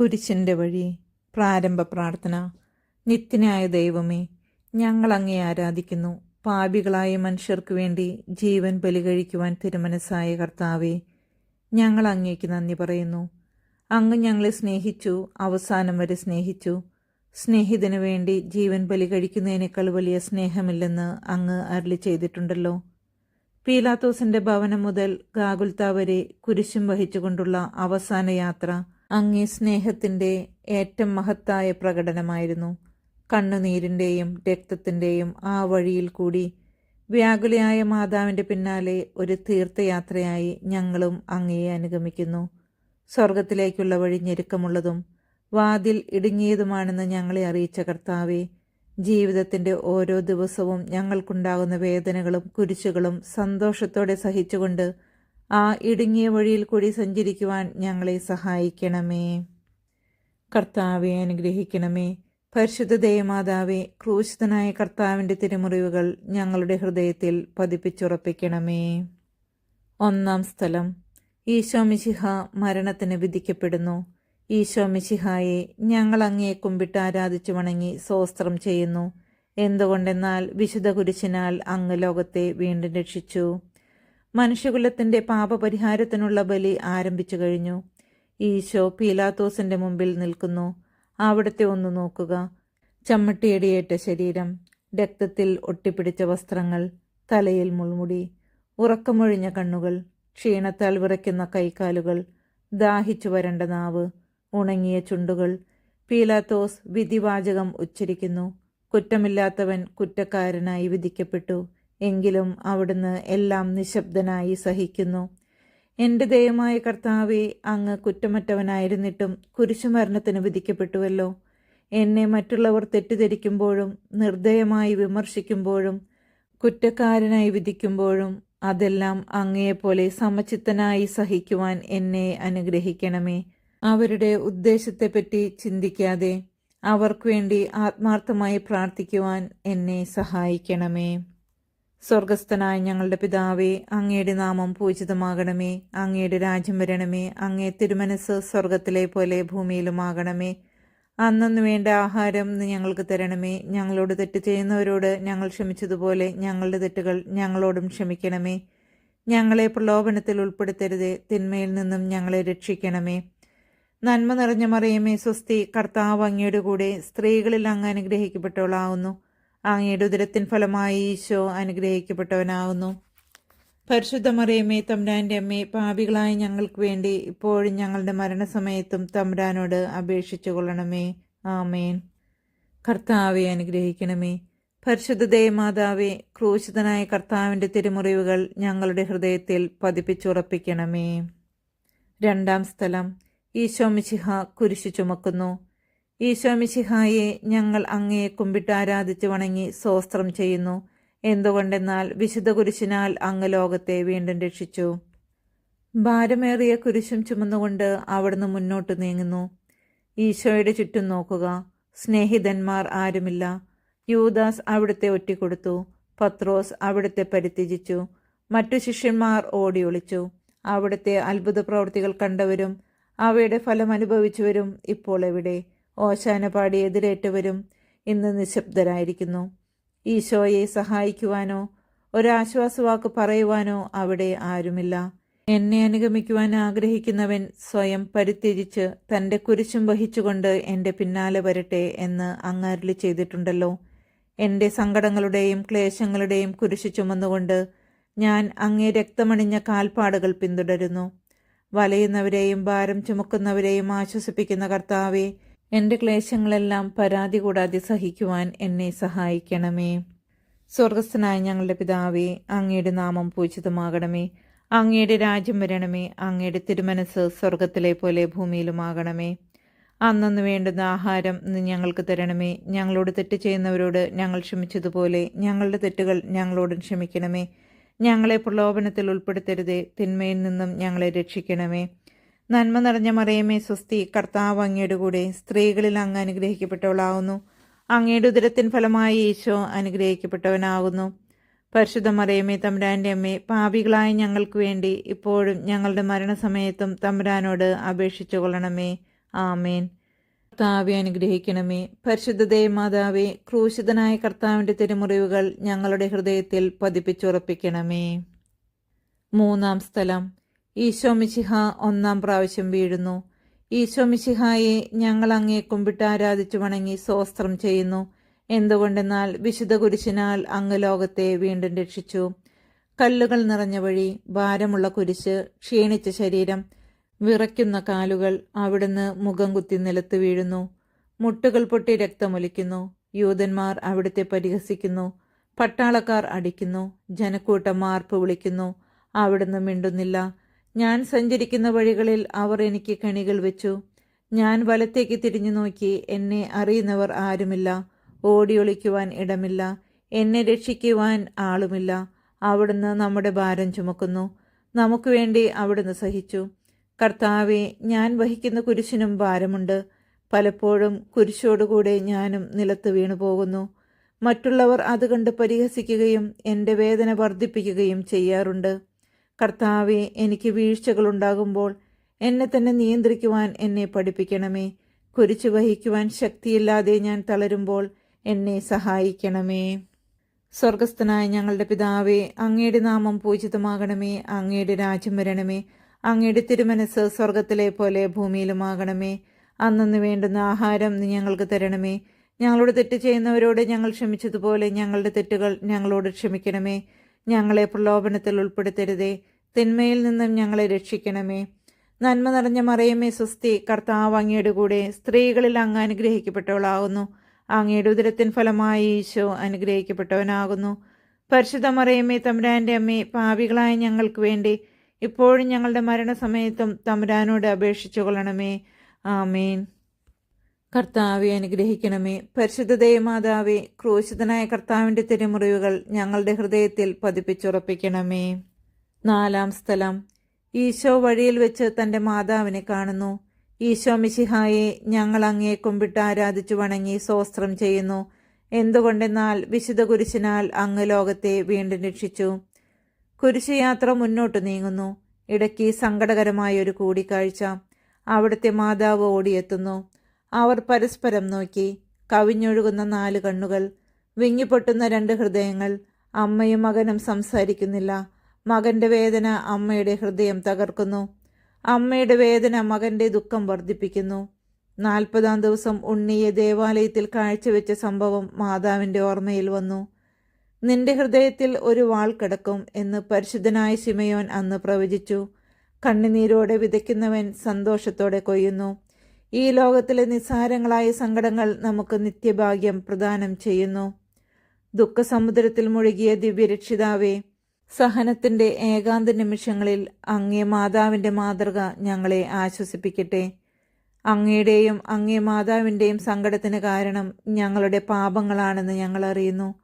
കുരിശിന്റെ വഴി പ്രാരംഭ പ്രാർത്ഥന. നിത്യനായ ദൈവമേ ഞങ്ങൾ ആരാധിക്കുന്നു. പാപികളായ മനുഷ്യർക്ക് വേണ്ടി ജീവൻ ബലി കഴിക്കുവാൻ തിരുമനസ്സായ കർത്താവേ ഞങ്ങൾ അങ്ങേക്ക് നന്ദി പറയുന്നു. അങ്ങ് ഞങ്ങളെ സ്നേഹിച്ചു അവസാനം വരെ സ്നേഹിച്ചു. സ്നേഹിതന് വേണ്ടി ജീവൻ ബലി കഴിക്കുന്നതിനേക്കാൾ വലിയ സ്നേഹമില്ലെന്ന് അങ്ങ് അരളി ചെയ്തിട്ടുണ്ടല്ലോ. പീലാത്തോസിന്റെ ഭവനം മുതൽ ഗാഗുൽത്ത വരെ കുരിശും വഹിച്ചുകൊണ്ടുള്ള അവസാന യാത്ര അങ്ങേ സ്നേഹത്തിന്റെ ഏറ്റവും മഹത്തായ പ്രകടനമായിരുന്നു. കണ്ണുനീരിന്റെയും രക്തത്തിന്റെയും ആ വഴിയിൽ കൂടി വ്യാകുലയായ മാതാവിന്റെ പിന്നാലെ ഒരു തീർത്ഥയാത്രയായി ഞങ്ങളും അങ്ങയെ അനുഗമിക്കുന്നു. സ്വർഗത്തിലേക്കുള്ള വഴി ഞെരുക്കമുള്ളതും വാതിൽ ഇടുങ്ങിയതുമാണെന്ന് ഞങ്ങളെ അറിയിച്ച കർത്താവേ ജീവിതത്തിന്റെ ഓരോ ദിവസവും ഞങ്ങൾക്കുണ്ടാകുന്ന വേദനകളും കുരിശുകളും സന്തോഷത്തോടെ സഹിച്ചുകൊണ്ട് ആ ഇടുങ്ങിയ വഴിയിൽ കൂടി സഞ്ചരിക്കുവാൻ ഞങ്ങളെ സഹായിക്കണമേ. കർത്താവെ അനുഗ്രഹിക്കണമേ. പരിശുദ്ധ ദേവമാതാവെ ക്രൂശിതനായ കർത്താവിന്റെ തിരുമുറിവുകൾ ഞങ്ങളുടെ ഹൃദയത്തിൽ പതിപ്പിച്ചുറപ്പിക്കണമേ. ഒന്നാം സ്ഥലം. ഈശോ മിശിഹ മരണത്തിന് വിധിക്കപ്പെടുന്നു. ഈശോ മിശിഹായെ ഞങ്ങൾ അങ്ങേ കുമ്പിട്ട് ആരാധിച്ചു വണങ്ങി സ്വസ്ത്രം ചെയ്യുന്നു. എന്തുകൊണ്ടെന്നാൽ വിശുദ്ധ കുരിശിനാൽ അങ്ങ് ലോകത്തെ വീണ്ടും രക്ഷിച്ചു. മനുഷ്യകുലത്തിന്റെ പാപപരിഹാരത്തിനുള്ള ബലി ആരംഭിച്ചു കഴിഞ്ഞു. ഈശോ പീലാത്തോസിന്റെ മുമ്പിൽ നിൽക്കുന്നു. അവിടുത്തെ ഒന്ന് നോക്കുക. ചമ്മട്ടിയടിയേറ്റ ശരീരം രക്തത്തിൽ ഒട്ടിപ്പിടിച്ച വസ്ത്രങ്ങൾ തലയിൽ മുൾമുടി ഉറക്കമൊഴിഞ്ഞ കണ്ണുകൾ ക്ഷീണത്താൽ വിറയ്ക്കുന്ന കൈക്കാലുകൾ ദാഹിച്ചു വരണ്ട നാവ് ഉണങ്ങിയ ചുണ്ടുകൾ. പീലാത്തോസ് വിധിവാചകം ഉച്ചരിക്കുന്നു. കുറ്റമില്ലാത്തവൻ കുറ്റക്കാരനായി വിധിക്കപ്പെട്ടു. എങ്കിലും അവിടുന്ന് എല്ലാം നിശബ്ദനായി സഹിക്കുന്നു. എന്റെ ദയമായ കർത്താവെ അങ്ങ് കുറ്റമറ്റവനായിരുന്നിട്ടും കുരിശുമരണത്തിന് വിധിക്കപ്പെട്ടുവല്ലോ. എന്നെ മറ്റുള്ളവർ തെറ്റിദ്ധരിക്കുമ്പോഴും നിർദ്ദയമായി വിമർശിക്കുമ്പോഴും കുറ്റക്കാരനായി വിധിക്കുമ്പോഴും അതെല്ലാം അങ്ങയെപ്പോലെ സമചിത്തനായി സഹിക്കുവാൻ എന്നെ അനുഗ്രഹിക്കണമേ. അവരുടെ ഉദ്ദേശത്തെപ്പറ്റി ചിന്തിക്കാതെ അവർക്കു വേണ്ടി ആത്മാർത്ഥമായി പ്രാർത്ഥിക്കുവാൻ എന്നെ സഹായിക്കണമേ. സ്വർഗസ്ഥനായ ഞങ്ങളുടെ പിതാവേ അങ്ങയുടെ നാമം പൂജിതമാകണമേ. അങ്ങയുടെ രാജ്യം വരണമേ. അങ്ങേ തിരുമനസ് സ്വർഗത്തിലെ പോലെ ഭൂമിയിലുമാകണമേ. അന്നു വേണ്ട ആഹാരം ഞങ്ങൾക്ക് തരണമേ. ഞങ്ങളോട് തെറ്റ് ചെയ്യുന്നവരോട് ഞങ്ങൾ ക്ഷമിച്ചതുപോലെ ഞങ്ങളുടെ തെറ്റുകൾ ഞങ്ങളോടും ക്ഷമിക്കണമേ. ഞങ്ങളെ പ്രലോഭനത്തിൽ ഉൾപ്പെടുത്തരുതേ. തിന്മയിൽ നിന്നും ഞങ്ങളെ രക്ഷിക്കണമേ. നന്മ നിറഞ്ഞ മറിയമേ സ്വസ്തി കർത്താവ് അങ്ങയുടെ കൂടെ സ്ത്രീകളിൽ അങ്ങ് അനുഗ്രഹിക്കപ്പെട്ടവളാവുന്നു. അങ്ങയുടെ ഉദരത്തിൻ ഫലമായി ഈശോ അനുഗ്രഹിക്കപ്പെട്ടവനാകുന്നു പരിശുദ്ധ മറിയമ്മേ തമ്രാന്റെ അമ്മേ പാപികളായ ഞങ്ങൾക്ക് വേണ്ടി ഇപ്പോഴും ഞങ്ങളുടെ മരണസമയത്തും തമ്രാനോട് അപേക്ഷിച്ചു കൊള്ളണമേ. ആമേൻ. കർത്താവെ അനുഗ്രഹിക്കണമേ. പരിശുദ്ധ ദേവമാതാവെ ക്രൂശിതനായ കർത്താവിന്റെ തിരുമുറിവുകൾ ഞങ്ങളുടെ ഹൃദയത്തിൽ പതിപ്പിച്ചുറപ്പിക്കണമേ. രണ്ടാം സ്ഥലം ഈശോ മിശിഹ കുരിശു ചുമക്കുന്നു. ഈശോ മിശിഹായെ ഞങ്ങൾ അങ്ങയെ കുമ്പിട്ട് ആരാധിച്ച് വണങ്ങി സ്വസ്ത്രം ചെയ്യുന്നു. എന്തുകൊണ്ടെന്നാൽ വിശുദ്ധ കുരിശിനാൽ അങ്ങ് ലോകത്തെ വീണ്ടും രക്ഷിച്ചു. ഭാരമേറിയ കുരിശും ചുമന്നുകൊണ്ട് അവിടുന്ന് മുന്നോട്ട് നീങ്ങുന്നു. ഈശോയുടെ ചുറ്റും നോക്കുക. സ്നേഹിതന്മാർ ആരുമില്ല. യൂദാസ് അവിടുത്തെ ഒറ്റിക്കൊടുത്തു. പത്രോസ് അവിടുത്തെ പരിത്യജിച്ചു. മറ്റു ശിഷ്യന്മാർ ഓടി ഒളിച്ചു. അവിടുത്തെ അത്ഭുത പ്രവൃത്തികൾ കണ്ടവരും അവയുടെ ഫലം അനുഭവിച്ചവരും ഇപ്പോൾ എവിടെ? ഓശാന പാടി എതിരേറ്റവരും ഇന്ന് നിശബ്ദരായിരിക്കുന്നു. ഈശോയെ സഹായിക്കുവാനോ ഒരാശ്വാസവാക്ക് പറയുവാനോ അവിടെ ആരുമില്ല. എന്നെ അനുഗമിക്കുവാൻ ആഗ്രഹിക്കുന്നവൻ സ്വയം പരിത്യജിച്ച് തന്റെ കുരിശും വഹിച്ചുകൊണ്ട് എന്റെ പിന്നാലെ വരട്ടെ എന്ന് അങ്ങാരിൽ ചെയ്തിട്ടുണ്ടല്ലോ. എന്റെ സങ്കടങ്ങളുടെയും ക്ലേശങ്ങളുടെയും കുരിശ് ചുമന്നുകൊണ്ട് ഞാൻ അങ്ങേ രക്തമണിഞ്ഞ കാൽപ്പാടുകൾ പിന്തുടരുന്നു. വലയുന്നവരെയും ഭാരം ചുമക്കുന്നവരെയും ആശ്വസിപ്പിക്കുന്ന കർത്താവെ എന്റെ ക്ലേശങ്ങളെല്ലാം പരാതി കൂടാതെ സഹിക്കുവാൻ എന്നെ സഹായിക്കണമേ. സ്വർഗസ്ഥനായ ഞങ്ങളുടെ പിതാവേ അങ്ങയുടെ നാമം പൂജിതമാകണമേ. അങ്ങയുടെ രാജ്യം വരണമേ. അങ്ങയുടെ തിരുമനസ് സ്വർഗത്തിലെ പോലെ ഭൂമിയിലുമാകണമേ. അന്നു വേണ്ടുന്ന ആഹാരം ഇന്ന് ഞങ്ങൾക്ക് തരണമേ. ഞങ്ങളോട് തെറ്റ് ചെയ്യുന്നവരോട് ഞങ്ങൾ ക്ഷമിച്ചതുപോലെ ഞങ്ങളുടെ തെറ്റുകൾ ഞങ്ങളോടും ക്ഷമിക്കണമേ. ഞങ്ങളെ പ്രലോഭനത്തിൽ ഉൾപ്പെടുത്തരുതേ. തിന്മയിൽ നിന്നും ഞങ്ങളെ രക്ഷിക്കണമേ. നന്മ നിറഞ്ഞ മറിയമേ സ്വസ്തി കർത്താവ് അങ്ങയുടെ കൂടെ സ്ത്രീകളിൽ അങ്ങ് അനുഗ്രഹിക്കപ്പെട്ടവളാവുന്നു. അങ്ങയുടെ ഉദരത്തിൻ ഫലമായി ഈശോ അനുഗ്രഹിക്കപ്പെട്ടവനാകുന്നു പരിശുദ്ധ മറിയമേ തമ്പുരാന്റെ അമ്മേ പാപികളായ ഞങ്ങൾക്ക് വേണ്ടി ഇപ്പോഴും ഞങ്ങളുടെ മരണസമയത്തും തമ്പുരാനോട് അപേക്ഷിച്ചു കൊള്ളണമേ. ആമേൻ. കർത്താവെ അനുഗ്രഹിക്കണമേ. പരിശുദ്ധതേ മാതാവേ ക്രൂശിതനായ കർത്താവിന്റെ തിരുമുറിവുകൾ ഞങ്ങളുടെ ഹൃദയത്തിൽ പതിപ്പിച്ചുറപ്പിക്കണമേ. മൂന്നാം സ്ഥലം. ഈശോ മിശിഹ ഒന്നാം പ്രാവശ്യം വീഴുന്നു. ഈശോമിശിഹായെ ഞങ്ങൾ അങ്ങേ കുമ്പിട്ട് ആരാധിച്ചു വണങ്ങി സ്വസ്ത്രം ചെയ്യുന്നു. എന്തുകൊണ്ടെന്നാൽ വിശുദ്ധ കുരിശിനാൽ അങ്ങ് ലോകത്തെ വീണ്ടും രക്ഷിച്ചു. കല്ലുകൾ നിറഞ്ഞ വഴി ഭാരമുള്ള കുരിശ് ക്ഷീണിച്ച ശരീരം വിറയ്ക്കുന്ന കാലുകൾ അവിടുന്ന് മുഖം കുത്തി നിലത്ത് വീഴുന്നു. മുട്ടുകൾ പൊട്ടി രക്തമൊലിക്കുന്നു യൂതന്മാർ അവിടുത്തെ പരിഹസിക്കുന്നു. പട്ടാളക്കാർ അടിക്കുന്നു. ജനക്കൂട്ടം മാർപ്പ് വിളിക്കുന്നു. അവിടുന്ന് മിണ്ടുന്നില്ല. ഞാൻ സഞ്ചരിക്കുന്ന വഴികളിൽ അവർ എനിക്ക് കണികൾ വെച്ചു. ഞാൻ വലത്തേക്ക് തിരിഞ്ഞു നോക്കി. എന്നെ അറിയുന്നവർ ആരുമില്ല. ഓടിയൊളിക്കുവാൻ ഇടമില്ല. എന്നെ രക്ഷിക്കുവാൻ ആളുമില്ല. അവിടുന്ന് നമ്മുടെ ഭാരം ചുമക്കുന്നു. നമുക്ക് വേണ്ടി അവിടുന്ന് സഹിച്ചു. കർത്താവെ ഞാൻ വഹിക്കുന്ന കുരിശിനും ഭാരമുണ്ട്. പലപ്പോഴും കുരിശോടുകൂടെ ഞാനും നിലത്ത് വീണു പോകുന്നു മറ്റുള്ളവർ അത് കണ്ട് പരിഹസിക്കുകയും എന്റെ വേദന വർദ്ധിപ്പിക്കുകയും ചെയ്യാറുണ്ട്. കർത്താവെ എനിക്ക് വീഴ്ചകളുണ്ടാകുമ്പോൾ എന്നെ തന്നെ നിയന്ത്രിക്കുവാൻ എന്നെ പഠിപ്പിക്കണമേ. കുരിച്ചു വഹിക്കുവാൻ ശക്തിയില്ലാതെ ഞാൻ തളരുമ്പോൾ എന്നെ സഹായിക്കണമേ. സ്വർഗസ്ഥനായ ഞങ്ങളുടെ പിതാവേ അങ്ങയുടെ നാമം പൂജിതമാകണമേ. അങ്ങയുടെ രാജ്യം വരണമേ. അങ്ങയുടെ തിരുമനസ് സ്വർഗത്തിലെ പോലെ ഭൂമിയിലുമാകണമേ. അന്നു വേണ്ടുന്ന ആഹാരം ഞങ്ങൾക്ക് തരണമേ. ഞങ്ങളോട് തെറ്റ് ചെയ്യുന്നവരോട് ഞങ്ങൾ ക്ഷമിച്ചതുപോലെ ഞങ്ങളുടെ തെറ്റുകൾ ഞങ്ങളോട് ക്ഷമിക്കണമേ. ഞങ്ങളെ പ്രലോഭനത്തിൽ ഉൾപ്പെടുത്തരുതേ. തിന്മയിൽ നിന്നും ഞങ്ങളെ രക്ഷിക്കണമേ. നന്മ നിറഞ്ഞ മറയമേ സ്വസ്തി കർത്താവ് അങ്ങയുടെ കൂടെ സ്ത്രീകളിൽ അങ്ങ് അനുഗ്രഹിക്കപ്പെട്ടവളാകുന്നു. അങ്ങയുടെ ഉദരത്തിൻ ഫലമായി ഈശോ അനുഗ്രഹിക്കപ്പെട്ടവനാകുന്നു. പരിശുദ്ധ മറയമേ തമ്പുരാന്റെ അമ്മേ പാപികളായ ഞങ്ങൾക്ക് വേണ്ടി ഇപ്പോഴും ഞങ്ങളുടെ മരണസമയത്തും തമ്പുരാനോട് അപേക്ഷിച്ചു കൊള്ളണമേ ആമേൻ. കർത്താവെ അനുഗ്രഹിക്കണമേ. പരിശുദ്ധ ദേവമാതാവെ ക്രൂശിതനായ കർത്താവിന്റെ തിരുമുറിവുകൾ ഞങ്ങളുടെ ഹൃദയത്തിൽ പതിപ്പിച്ചുറപ്പിക്കണമേ. നാലാം സ്ഥലം. ഈശോ വഴിയിൽ വെച്ച് തന്റെ മാതാവിനെ കാണുന്നു. ഈശോ മിശിഹായെ ഞങ്ങൾ അങ്ങേ കുമ്പിട്ട് ആരാധിച്ചു വണങ്ങി സ്വസ്ത്രം ചെയ്യുന്നു. എന്തുകൊണ്ടെന്നാൽ വിശുദ്ധ കുരിശിനാൽ അങ്ങ് ലോകത്തെ വീണ്ടും രക്ഷിച്ചു. കുരിശുയാത്ര മുന്നോട്ട് നീങ്ങുന്നു. ഇടയ്ക്ക് സങ്കടകരമായ ഒരു കൂടിക്കാഴ്ച. അവിടുത്തെ മാതാവ് ഓടിയെത്തുന്നു. അവർ പരസ്പരം നോക്കി. കവിഞ്ഞൊഴുകുന്ന നാല് കണ്ണുകൾ വിങ്ങിപ്പൊട്ടുന്ന രണ്ട് ഹൃദയങ്ങൾ അമ്മയും മകനും സംസാരിക്കുന്നില്ല. മകന്റെ വേദന അമ്മയുടെ ഹൃദയം തകർക്കുന്നു. അമ്മയുടെ വേദന മകന്റെ ദുഃഖം വർദ്ധിപ്പിക്കുന്നു. നാൽപ്പതാം ദിവസം ഉണ്ണിയെ ദേവാലയത്തിൽ കാഴ്ചവെച്ച സംഭവം മാതാവിന്റെ ഓർമ്മയിൽ വന്നു. നിന്റെ ഹൃദയത്തിൽ ഒരു വാൾ കിടക്കും എന്ന് പരിശുദ്ധനായ ശിമയോൻ അന്ന് പ്രവചിച്ചു. കണ്ണുനീരോടെ വിതയ്ക്കുന്നവൻ സന്തോഷത്തോടെ കൊയ്യുന്നു. ഈ ലോകത്തിലെ നിസ്സാരങ്ങളായ സങ്കടങ്ങൾ നമുക്ക് നിത്യഭാഗ്യം പ്രദാനം ചെയ്യുന്നു. ദുഃഖസമുദ്രത്തിൽ മുഴുകിയ ദിവ്യരക്ഷിതാവേ സഹനത്തിന്റെ ഏകാന്ത നിമിഷങ്ങളിൽ അങ്ങേ മാതാവിന്റെ മാതൃക ഞങ്ങളെ ആശ്വസിപ്പിക്കട്ടെ. അങ്ങയുടെയും അങ്ങേ മാതാവിന്റെയും സങ്കടത്തിന് കാരണം ഞങ്ങളുടെ പാപങ്ങളാണെന്ന് ഞങ്ങൾ അറിയുന്നു.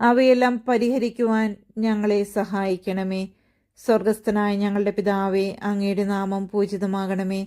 അവയെല്ലാം പരിഹരിക്കുവാൻ ഞങ്ങളെ സഹായിക്കണമേ. സ്വർഗസ്ഥനായ ഞങ്ങളുടെ പിതാവേ അങ്ങയുടെ നാമം പൂജിതമാകണമേ.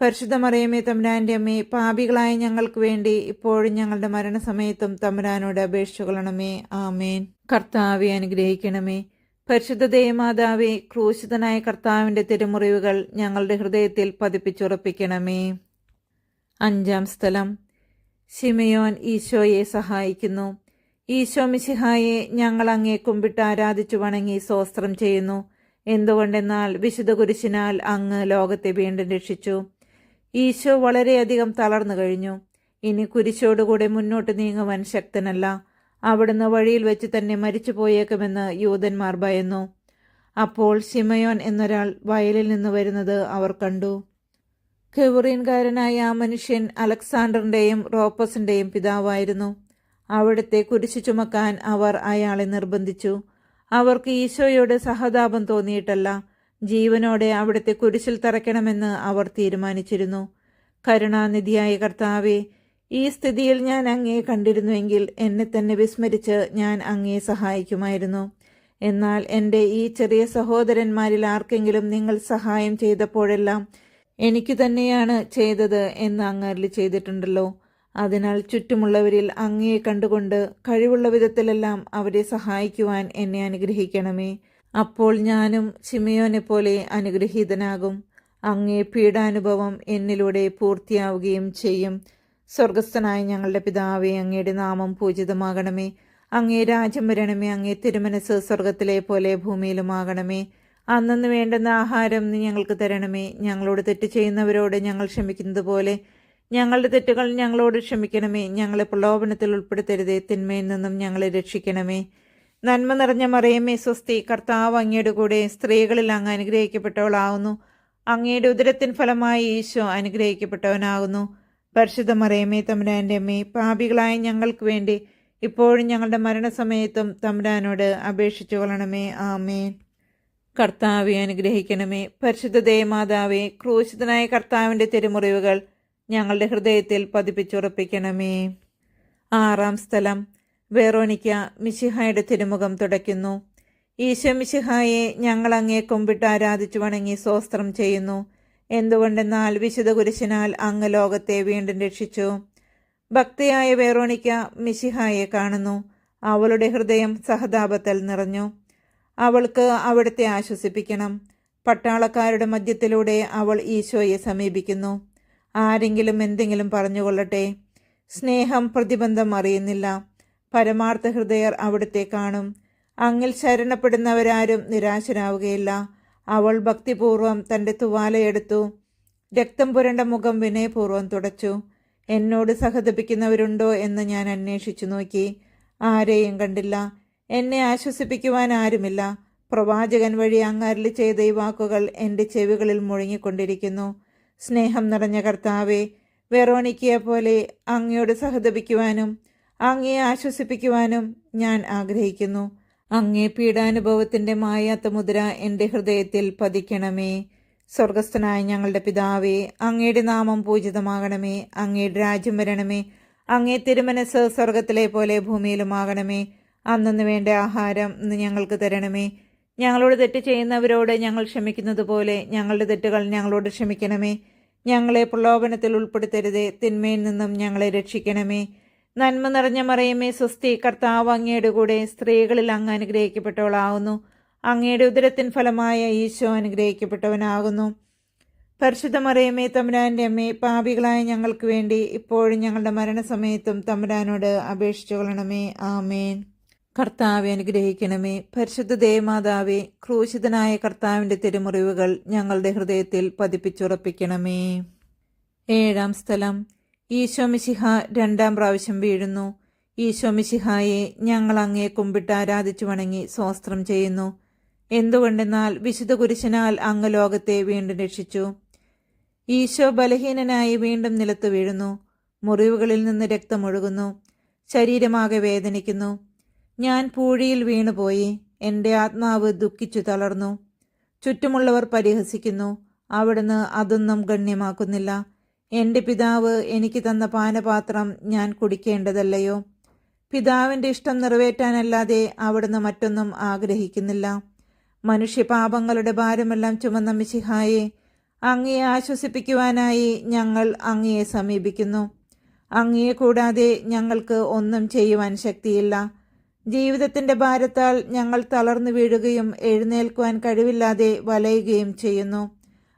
പരിശുദ്ധ മറിയമ്മേ തമ്പുരാന്റെ അമ്മേ പാപികളായ ഞങ്ങൾക്ക് വേണ്ടി ഇപ്പോഴും ഞങ്ങളുടെ മരണസമയത്തും തമ്പുരാനോട് അപേക്ഷിച്ചുകൊള്ളണമേ ആമേൻ. കർത്താവെ അനുഗ്രഹിക്കണമേ. പരിശുദ്ധ ദേവമാതാവെ ക്രൂശിതനായ കർത്താവിന്റെ തിരുമുറിവുകൾ ഞങ്ങളുടെ ഹൃദയത്തിൽ പതിപ്പിച്ചുറപ്പിക്കണമേ. അഞ്ചാം സ്ഥലം. ശിമയോൻ ഈശോയെ സഹായിക്കുന്നു. ഈശോ മിശിഹായെ ഞങ്ങൾ അങ്ങേ കുമ്പിട്ട് ആരാധിച്ചു വണങ്ങി സ്വസ്ത്രം ചെയ്യുന്നു. എന്തുകൊണ്ടെന്നാൽ വിശുദ്ധ കുരിശിനാൽ അങ്ങ് ലോകത്തെ വീണ്ടും രക്ഷിച്ചു. ഈശോ വളരെയധികം തളർന്നു കഴിഞ്ഞു. ഇനി കുരിശോടുകൂടെ മുന്നോട്ട് നീങ്ങുവാൻ ശക്തനല്ല. അവിടുന്ന് വഴിയിൽ വെച്ച് തന്നെ മരിച്ചു പോയേക്കുമെന്ന് യൂതന്മാർ ഭയന്നു. അപ്പോൾ ശിമയോൻ എന്നൊരാൾ വയലിൽ നിന്ന് വരുന്നത് അവർ കണ്ടു. കെവുറീൻകാരനായ ആ മനുഷ്യൻ അലക്സാണ്ടറിന്റെയും റോപ്പസിന്റെയും പിതാവായിരുന്നു. അവിടുത്തെ കുരിശു ചുമക്കാൻ അവർ അയാളെ നിർബന്ധിച്ചു. അവർക്ക് ഈശോയോട് സഹതാപം തോന്നിയിട്ടല്ല. ജീവനോടെ അവിടുത്തെ കുരിശിൽ തറയ്ക്കണമെന്ന് അവർ തീരുമാനിച്ചിരുന്നു. കരുണാനിധിയായ കർത്താവെ ഈ സ്ഥിതിയിൽ ഞാൻ അങ്ങയെ കണ്ടിരുന്നുവെങ്കിൽ എന്നെ തന്നെ വിസ്മരിച്ച് ഞാൻ അങ്ങയെ സഹായിക്കുമായിരുന്നു. എന്നാൽ എന്റെ ഈ ചെറിയ സഹോദരന്മാരിൽ ആർക്കെങ്കിലും നിങ്ങൾ സഹായം ചെയ്തപ്പോഴെല്ലാം എനിക്ക് തന്നെയാണ് ചെയ്തത് എന്ന് അങ്ങ് ചെയ്തിട്ടുണ്ടല്ലോ. അതിനാൽ ചുറ്റുമുള്ളവരിൽ അങ്ങയെ കണ്ടുകൊണ്ട് കഴിവുള്ള വിധത്തിലെല്ലാം അവരെ സഹായിക്കുവാൻ എന്നെ അനുഗ്രഹിക്കണമേ. അപ്പോൾ ഞാനും ചിമയോനെ പോലെ അനുഗ്രഹീതനാകും. അങ്ങേ പീഡാനുഭവം എന്നിലൂടെ പൂർത്തിയാവുകയും ചെയ്യും. സ്വർഗസ്ഥനായ ഞങ്ങളുടെ പിതാവേ അങ്ങയുടെ നാമം പൂജിതമാകണമേ. അങ്ങേ രാജ്യം വരണമേ അങ്ങേ തിരുമനസ് സ്വർഗത്തിലെ പോലെ ഭൂമിയിലുമാകണമേ. അന്നു വേണ്ടുന്ന ആഹാരം ഞങ്ങൾക്ക് തരണമേ. ഞങ്ങളോട് തെറ്റ് ചെയ്യുന്നവരോട് ഞങ്ങൾ ക്ഷമിക്കുന്നത് പോലെ ഞങ്ങളുടെ തെറ്റുകൾ ഞങ്ങളോട് ക്ഷമിക്കണമേ. ഞങ്ങളെ പ്രലോഭനത്തിൽ ഉൾപ്പെടുത്തരുതേ. തിന്മയിൽ നിന്നും ഞങ്ങളെ രക്ഷിക്കണമേ. നന്മ നിറഞ്ഞ മറിയമേ സ്വസ്തി കർത്താവ് അങ്ങയുടെ കൂടെ സ്ത്രീകളിൽ അങ്ങ് അനുഗ്രഹിക്കപ്പെട്ടവളാകുന്നു അങ്ങയുടെ ഉദരത്തിൻ ഫലമായി ഈശോ അനുഗ്രഹിക്കപ്പെട്ടവനാകുന്നു. പരിശുദ്ധ മറിയമ്മേ തമ്പുരാന്റെ അമ്മേ പാപികളായ ഞങ്ങൾക്ക് വേണ്ടി ഇപ്പോഴും ഞങ്ങളുടെ മരണസമയത്തും തമ്പുരാനോട് അപേക്ഷിച്ചു കൊള്ളണമേ. ആമേൻ. കർത്താവെ അനുഗ്രഹിക്കണമേ. പരിശുദ്ധ ദേമാതാവെ ക്രൂശിതനായ കർത്താവിന്റെ തിരുമുറിവുകൾ ഞങ്ങളുടെ ഹൃദയത്തിൽ പതിപ്പിച്ചുറപ്പിക്കണമേ. ആറാം സ്ഥലം. വേറോനിക്ക മിശിഹായുടെ തിരുമുഖം തുടയ്ക്കുന്നു. ഈശോ മിശിഹായെ ഞങ്ങൾ അങ്ങേ കൊമ്പിട്ട് ആരാധിച്ചു വണങ്ങി സ്വസ്ത്രം ചെയ്യുന്നു. എന്തുകൊണ്ടെന്നാൽ വിശുദ്ധ കുരിശിനാൽ അങ്ങ് ലോകത്തെ വീണ്ടും രക്ഷിച്ചു. ഭക്തിയായ വേറോണിക്ക മിശിഹായെ കാണുന്നു. അവളുടെ ഹൃദയം സഹതാപത്തിൽ നിറഞ്ഞു. അവൾക്ക് അവിടുത്തെ ആശ്വസിപ്പിക്കണം. പട്ടാളക്കാരുടെ മധ്യത്തിലൂടെ അവൾ ഈശോയെ സമീപിക്കുന്നു. ആരെങ്കിലും എന്തെങ്കിലും പറഞ്ഞുകൊള്ളട്ടെ. സ്നേഹം പ്രതിബന്ധം അറിയുന്നില്ല. പരമാർത്ഥ ഹൃദയർ അവിടുത്തെ കാണും. അങ്ങിൽ ശരണപ്പെടുന്നവരാരും നിരാശരാവുകയില്ല. അവൾ ഭക്തിപൂർവം തന്റെ തുവാലയെടുത്തു രക്തം പുരണ്ട മുഖം വിനയപൂർവം തുടച്ചു. എന്നോട് സഹതപിക്കുന്നവരുണ്ടോ എന്ന് ഞാൻ അന്വേഷിച്ചു നോക്കി. ആരെയും കണ്ടില്ല. എന്നെ ആശ്വസിപ്പിക്കുവാൻ ആരുമില്ല. പ്രവാചകൻ വഴി അങ്ങാരിൽ ചെയ്ത ഈ വാക്കുകൾ എന്റെ ചെവികളിൽ മുഴങ്ങിക്കൊണ്ടിരിക്കുന്നു. സ്നേഹം നിറഞ്ഞ കർത്താവെ വെറോണിക്കയെ പോലെ അങ്ങയോട് സഹതപിക്കുവാനും അങ്ങയെ ആശ്വസിപ്പിക്കുവാനും ഞാൻ ആഗ്രഹിക്കുന്നു. അങ്ങേ പീഡാനുഭവത്തിന്റെ മായാത്ത മുദ്ര എന്റെ ഹൃദയത്തിൽ പതിക്കണമേ. സ്വർഗസ്ഥനായ ഞങ്ങളുടെ പിതാവേ അങ്ങയുടെ നാമം പൂജിതമാകണമേ. അങ്ങയുടെ രാജ്യം വരണമേ. അങ്ങേ തിരുമനസ് സ്വർഗത്തിലെ പോലെ ഭൂമിയിലുമാകണമേ. അന്നു വേണ്ട ആഹാരം ഇന്ന് ഞങ്ങൾക്ക് തരണമേ. ഞങ്ങളോട് തെറ്റ് ചെയ്യുന്നവരോട് ഞങ്ങൾ ക്ഷമിക്കുന്നത് പോലെ ഞങ്ങളുടെ തെറ്റുകൾ ഞങ്ങളോട് ക്ഷമിക്കണമേ. ഞങ്ങളെ പ്രലോഭനത്തിൽ ഉൾപ്പെടുത്തരുതേ. തിന്മയിൽ നിന്നും ഞങ്ങളെ രക്ഷിക്കണമേ. നന്മ നിറഞ്ഞ മറിയമേ സ്വസ്തി കർത്താവ് അങ്ങയുടെ കൂടെ സ്ത്രീകളിൽ അങ്ങ് അനുഗ്രഹിക്കപ്പെട്ടവളാകുന്നു അങ്ങയുടെ ഉദരത്തിൻ ഫലമായ ഈശോ അനുഗ്രഹിക്കപ്പെട്ടവനാകുന്നു. പരിശുദ്ധ മറിയമ്മേ തമ്പുരാന്റെ അമ്മേ പാപികളായ ഞങ്ങൾക്ക് വേണ്ടി ഇപ്പോഴും ഞങ്ങളുടെ മരണസമയത്തും തമ്പുരാനോട് അപേക്ഷിച്ചു കൊള്ളണമേ. ആമേൻ. കർത്താവെ അനുഗ്രഹിക്കണമേ. പരിശുദ്ധ ദേവമാതാവെ ക്രൂശിതനായ കർത്താവിന്റെ തിരുമുറിവുകൾ ഞങ്ങളുടെ ഹൃദയത്തിൽ പതിപ്പിച്ചുറപ്പിക്കണമേ. ഏഴാം സ്ഥലം. ഈശോമിശിഹ രണ്ടാം പ്രാവശ്യം വീഴുന്നു. ഈശോമിശിഹായെ ഞങ്ങൾ അങ്ങേ കുമ്പിട്ട് ആരാധിച്ചു വണങ്ങി സ്വസ്ത്രം ചെയ്യുന്നു. എന്തുകൊണ്ടെന്നാൽ വിശുദ്ധ കുരിശനാൽ അങ്ങ് ലോകത്തെ വീണ്ടും രക്ഷിച്ചു. ഈശോ ബലഹീനനായി വീണ്ടും നിലത്ത് വീഴുന്നു. മുറിവുകളിൽ നിന്ന് രക്തമൊഴുകുന്നു ശരീരമാകെ വേദനിക്കുന്നു. ഞാൻ പൂഴിയിൽ വീണുപോയി. എന്റെ ആത്മാവ് ദുഃഖിച്ചു തളർന്നു. ചുറ്റുമുള്ളവർ പരിഹസിക്കുന്നു. അവിടുന്ന് അതൊന്നും ഗണ്യമാക്കുന്നില്ല. എന്റെ പിതാവ് എനിക്ക് തന്ന പാനപാത്രം ഞാൻ കുടിക്കേണ്ടതല്ലയോ? പിതാവിന്റെ ഇഷ്ടം നിറവേറ്റാനല്ലാതെ അവിടുന്ന് മറ്റൊന്നും ആഗ്രഹിക്കുന്നില്ല. മനുഷ്യപാപങ്ങളുടെ ഭാരമെല്ലാം ചുമന്ന മിശിഹായെ അങ്ങയെ ആശ്വസിപ്പിക്കുവാനായി ഞങ്ങൾ അങ്ങയെ സമീപിക്കുന്നു. അങ്ങയെ കൂടാതെ ഞങ്ങൾക്ക് ഒന്നും ചെയ്യുവാൻ ശക്തിയില്ല. ജീവിതത്തിന്റെ ഭാരത്താൽ ഞങ്ങൾ തളർന്നു വീഴുകയും എഴുന്നേൽക്കുവാൻ കഴിവില്ലാതെ വലയുകയും ചെയ്യുന്നു.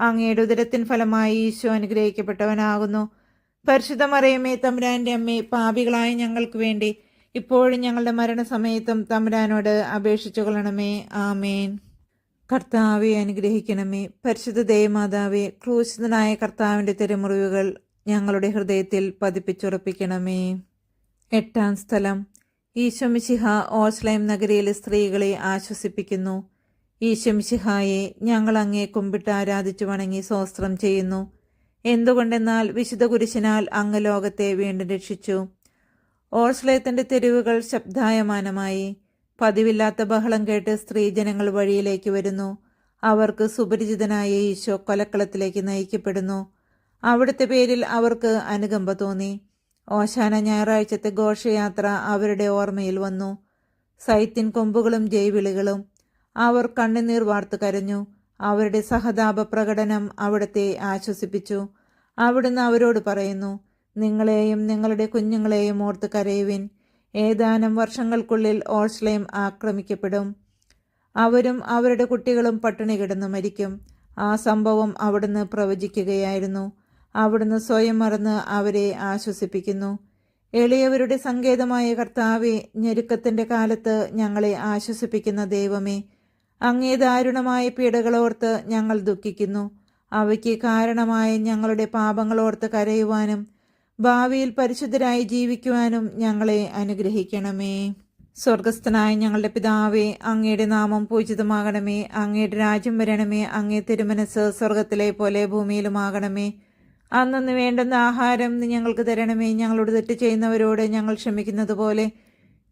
അങ്ങയുടെ ഉദരത്തിൻ ഫലമായി ഈശോ അനുഗ്രഹിക്കപ്പെട്ടവനാകുന്നു. പരിശുദ്ധ മറിയമേ തമ്പുരാന്റെ അമ്മേ പാപികളായ ഞങ്ങൾക്ക് വേണ്ടി ഇപ്പോഴും ഞങ്ങളുടെ മരണസമയത്തും തമ്പുരാനോട് അപേക്ഷിച്ചു കൊള്ളണമേ. ആമേൻ. കർത്താവെ അനുഗ്രഹിക്കണമേ. പരിശുദ്ധ ദേവമാതാവെ ക്രൂശിതനായ കർത്താവിന്റെ തിരുമുറിവുകൾ ഞങ്ങളുടെ ഹൃദയത്തിൽ പതിപ്പിച്ചുറപ്പിക്കണമേ. എട്ടാം സ്ഥലം. ഈശോമിശിഹ ഓസ്ലൈം നഗരിയിലെ സ്ത്രീകളെ ആശ്വസിപ്പിക്കുന്നു. ഈശോമിശിഹായെ ഞങ്ങൾ അങ്ങേ കുമ്പിട്ട് ആരാധിച്ചു വണങ്ങി സ്വസ്ത്രം ചെയ്യുന്നു. എന്തുകൊണ്ടെന്നാൽ വിശുദ്ധ കുരിശിനാൽ അങ്ങ് ലോകത്തെ വീണ്ടും രക്ഷിച്ചു. ഓർസ്ലേത്തിന്റെ തെരുവുകൾ ശബ്ദായമാനമായി. പതിവില്ലാത്ത ബഹളം കേട്ട് സ്ത്രീജനങ്ങൾ വഴിയിലേക്ക് വരുന്നു. അവർക്ക് സുപരിചിതനായ ഈശോ കൊലക്കളത്തിലേക്ക് നയിക്കപ്പെടുന്നു. അവിടുത്തെ പേരിൽ അവർക്ക് അനുകമ്പ തോന്നി. ഓശാന ഞായറാഴ്ചത്തെ ഘോഷയാത്ര അവരുടെ ഓർമ്മയിൽ വന്നു. സൈത്തിൻ കൊമ്പുകളും ജൈവിളികളും അവർ കണ്ണുനീർ വാർത്തു കരഞ്ഞു. അവരുടെ സഹതാപ പ്രകടനം അവിടത്തെ ആശ്വസിപ്പിച്ചു. അവിടുന്ന് അവരോട് പറയുന്നു നിങ്ങളെയും നിങ്ങളുടെ കുഞ്ഞുങ്ങളെയും ഓർത്ത് കരയുവിൻ. ഏതാനും വർഷങ്ങൾക്കുള്ളിൽ ഓർസ്ലേം ആക്രമിക്കപ്പെടും. അവരും അവരുടെ കുട്ടികളും പട്ടിണി കിടന്നു മരിക്കും. ആ സംഭവം അവിടുന്ന് പ്രവചിക്കുകയായിരുന്നു. അവിടുന്ന് സ്വയം മറന്ന് അവരെ ആശ്വസിപ്പിക്കുന്നു. എളിയവരുടെ സങ്കേതമായ കർത്താവെ ഞെരുക്കത്തിന്റെ കാലത്ത് ഞങ്ങളെ ആശ്വസിപ്പിക്കുന്ന ദൈവമേ അങ്ങേ ദാരുണമായ പീഡകളോർത്ത് ഞങ്ങൾ ദുഃഖിക്കുന്നു. അവയ്ക്ക് കാരണമായ ഞങ്ങളുടെ പാപങ്ങളോർത്ത് കരയുവാനും ഭാവിയിൽ പരിശുദ്ധരായി ജീവിക്കുവാനും ഞങ്ങളെ അനുഗ്രഹിക്കണമേ. സ്വർഗസ്ഥനായ ഞങ്ങളുടെ പിതാവേ അങ്ങയുടെ നാമം പൂജിതമാകണമേ. അങ്ങയുടെ രാജ്യം വരണമേ. അങ്ങേ തിരുമനസ് സ്വർഗത്തിലെ പോലെ ഭൂമിയിലുമാകണമേ. അന്നു വേണ്ടുന്ന ആഹാരം ഞങ്ങൾക്ക് തരണമേ. ഞങ്ങളോട് തെറ്റ് ചെയ്യുന്നവരോട് ഞങ്ങൾ ക്ഷമിക്കുന്നത് പോലെ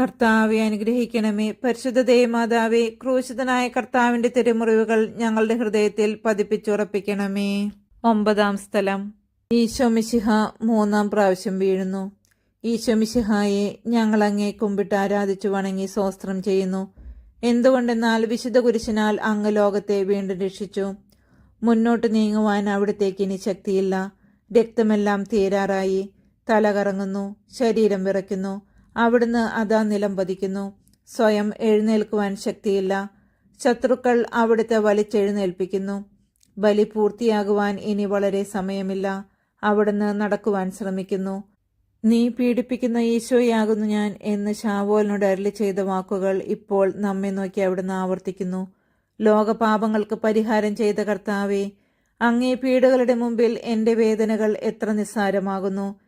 കർത്താവെ അനുഗ്രഹിക്കണമേ. പരിശുദ്ധ ദേവമാതാവെ ക്രൂശിതനായ കർത്താവിന്റെ തിരുമുറിവുകൾ ഞങ്ങളുടെ ഹൃദയത്തിൽ പതിപ്പിച്ചുറപ്പിക്കണമേ. ഒമ്പതാം സ്ഥലം. ഈശോമിശിഹ മൂന്നാം പ്രാവശ്യം വീഴുന്നു. ഈശോമിശിഹായെ ഞങ്ങൾ അങ്ങേ കുമ്പിട്ട് ആരാധിച്ചു വണങ്ങി സ്വസ്ത്രം ചെയ്യുന്നു. എന്തുകൊണ്ടെന്നാൽ വിശുദ്ധ കുരിശിനാൽ അങ്ങ് ലോകത്തെ വീണ്ടും രക്ഷിച്ചു. മുന്നോട്ട് നീങ്ങുവാൻ അവിടത്തേക്ക് ഇനി ശക്തിയില്ല. രക്തമെല്ലാം തീരാറായി. തലകറങ്ങുന്നു. ശരീരം വിറയ്ക്കുന്നു. അവിടുന്ന് അതാ നിലം പതിക്കുന്നു. സ്വയം എഴുന്നേൽക്കുവാൻ ശക്തിയില്ല. ശത്രുക്കൾ അവിടുത്തെ വലിച്ചെഴുന്നേൽപ്പിക്കുന്നു. ബലി പൂർത്തിയാകുവാൻ ഇനി വളരെ സമയമില്ല. അവിടുന്ന് നടക്കുവാൻ ശ്രമിക്കുന്നു. നീ പീഡിപ്പിക്കുന്ന ഈശോയാകുന്നു ഞാൻ എന്ന് ഷാവോലിനോട് അരളി ചെയ്ത വാക്കുകൾ ഇപ്പോൾ നമ്മെ നോക്കി അവിടുന്ന് ആവർത്തിക്കുന്നു. ലോകപാപങ്ങൾക്ക് പരിഹാരം ചെയ്ത കർത്താവേ അങ്ങേ പീഡുകളുടെ മുമ്പിൽ എന്റെ വേദനകൾ എത്ര നിസ്സാരമാകുന്നു.